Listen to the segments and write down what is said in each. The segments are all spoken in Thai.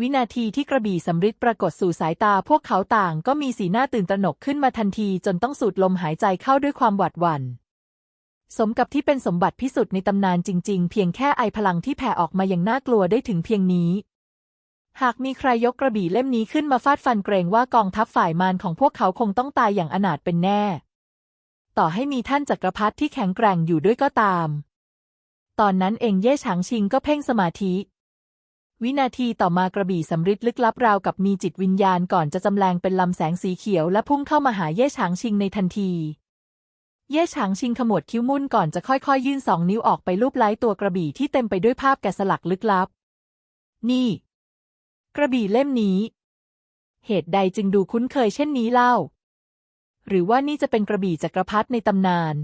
วินาทีที่กระบี่สำริดปรากฏสู่สายตาพวกเขาต่างก็มีสีหน้าตื่นตระหนกขึ้นมาทันทีจนต้องสูดลมหายใจเข้าด้วยความหวาดหวัน่น สมกับที่เป็นสมบัติพิสุทธิ์ในตำนานจริง ๆ เพียงแค่ไอพลังที่แผ่ออกมาอย่างน่ากลัวได้ถึงเพียงนี้ หากมีใครยกกระบี่เล่มนี้ขึ้นมาฟาดฟันเกรงว่ากองทัพฝ่ายมารของพวกเขาคงต้องตายอย่างอนาถเป็นแน่ ต่อให้มีท่านจักรพรรดิที่แข็งแกร่งอยู่ด้วยก็ตาม ตอนนั้นเองเย่ฉางชิงก็เพ่งสมาธิ วินาทีต่อมากระบี่สำริดลึกลับราวกับมีจิตวิญญาณก่อนจะจำแรงเป็นลำแสงสีเขียวและพุ่งเข้ามาหาเย่ฉางชิงในทันที เย่ฉางชิงขมวดคิ้วมุ่นก่อนจะค่อยๆ ยื่นสองนิ้วออกไปลูบไล้ตัวกระบี่ที่เต็มไปด้วยภาพแกะสลักลึกลับ นี่ กระบี่เล่มนี้ เหตุใดจึงดูคุ้นเคยเช่นนี้เล่า หรือว่านี่จะเป็นกระบี่จักรพรรดิในตำนาน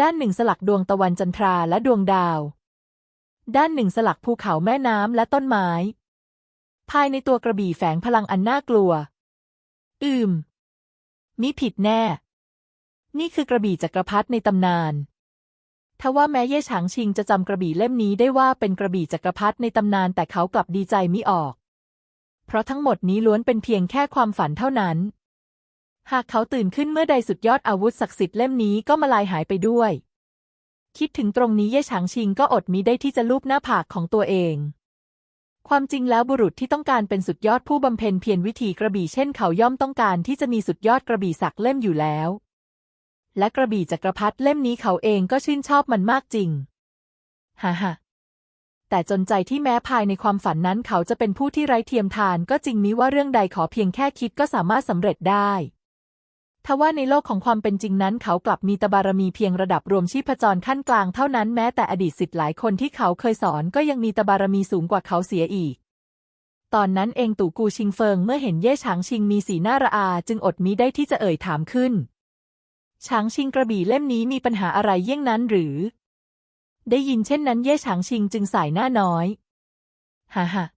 ด้านหนึ่งสลักดวงตะวันจันทราและดวงดาว ด้านหนึ่งสลักภูเขาแม่น้ำและต้นไม้ ภายในตัวกระบี่แฝงพลังอันน่ากลัว อืม มิผิดแน่ นี่คือกระบี่จักรพรรดิในตำนานทว่าแม้เย่ฉางชิงจะจำกระบี่เล่มนี้ได้ว่าเป็นกระบี่จักรพรรดิในตำนานแต่เขากลับดีใจมิออก เพราะทั้งหมดนี้ล้วนเป็นเพียงแค่ความฝันเท่านั้น หากเขาตื่นขึ้นเมื่อใดสุดยอดอาวุธศักดิ์สิทธิ์เล่มนี้ก็มาลายหายไปด้วย คิดถึงตรงนี้เย่ฉางชิงก็อดมิได้ที่จะลูบหน้าผากของตัวเอง ความจริงแล้วบุรุษที่ต้องการเป็นสุดยอดผู้บำเพ็ญเพียรวิธีกระบี่เช่นเขาย่อมต้องการที่จะมีสุดยอดกระบี่สักเล่มอยู่แล้ว และกระบี่จักรพรรดิเล่มนี้เขาเองก็ชื่นชอบมันมากจริงฮ่าฮ่าแต่จนใจที่แม้ภายในความฝันนั้นเขาจะเป็นผู้ที่ไร้เทียมทานก็จริงมิว่าเรื่องใดขอเพียงแค่คิดก็สามารถสำเร็จได้ ทว่าในโลกของความเป็นจริงนั้นเขากลับมีตบารมีเพียงระดับรวมชีพจรขั้นกลางเท่านั้นแม้แต่อดีตสิทธิ์หลายคนที่เขาเคยสอนก็ยังมีตบารมีสูงกว่าเขาเสียอีก ตอนนั้นเองตู่กูชิงเฟิงเมื่อเห็นเย่ฉางชิงมีสีหน้าระอา จึงอดมิได้ที่จะเอ่ยถามขึ้นฉางชิงกระบี่เล่มนี้มีปัญหาอะไรเยี่ยงนั้นหรือ ได้ยินเช่นนั้นเย่ฉางชิงจึงสายหน้าน้อย ฮ่าฮ่า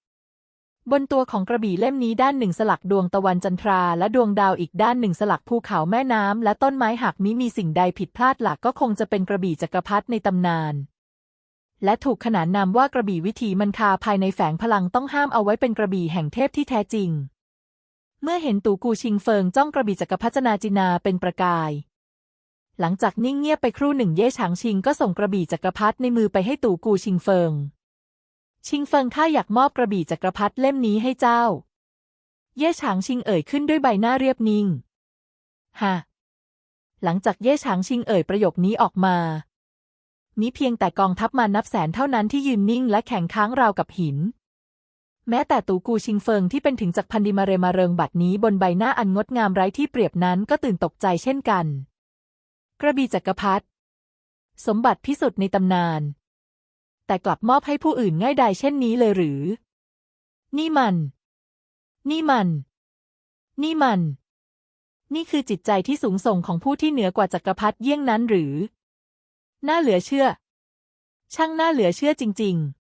บนตัวของกระบี่เล่มนี้ด้านหนึ่งสลักดวงตะวันจันทรา และดวงดาวอีกด้านหนึ่งสลักภูเขาแม่น้ำและต้นไม้หากมิมีสิ่งใดผิดพลาดหลักก็คงจะเป็นกระบี่จักรพรรดิในตำนาน และถูกขนานนามว่ากระบี่วิถีมันคาภายในแฝงพลังต้องห้ามเอาไว้เป็นกระบี่แห่งเทพที่แท้จริง เมื่อเห็นตู่กูชิงเฟิงจ้องกระบี่จักรพรรดิจินาเป็นประกาย หลังจากนิ่งเงียบไปครู่หนึ่งเย่ฉางชิงก็ส่งกระบี่จักรพรรดิในมือไปให้ตู่กูชิงเฟิง ชิงเฟิงข้าอยากมอบกระบี่จักรพรรดิเล่มนี้ให้เจ้า เย่ฉางชิงเอ่ยขึ้นด้วยใบหน้าเรียบนิ่งฮะหลังจากเย่ฉางชิงเอ่ยประโยคนี้ออกมามีเพียงแต่กองทัพมานับแสนเท่านั้นที่ยืนนิ่งและแข็งค้างราวกับหิน แม้แต่ตูกูชิงเฟิงที่เป็นถึงจักรพันดิมาเรมาเริงบัดนี้บนใบหน้าอันงดงามไร้ที่เปรียบนั้นก็ตื่นตกใจเช่นกัน กระบี่จักรพรรดิสมบัติพิสุทธิ์ในตำนาน แต่กลับมอบให้ผู้อื่นง่ายดายเช่นนี้เลยหรือ นี่มัน นี่มัน นี่มัน นี่คือจิตใจที่สูงส่งของผู้ที่เหนือกว่าจักรพรรดิเยี่ยงนั้นหรือ น่าเหลือเชื่อ ช่างน่าเหลือเชื่อจริง ๆ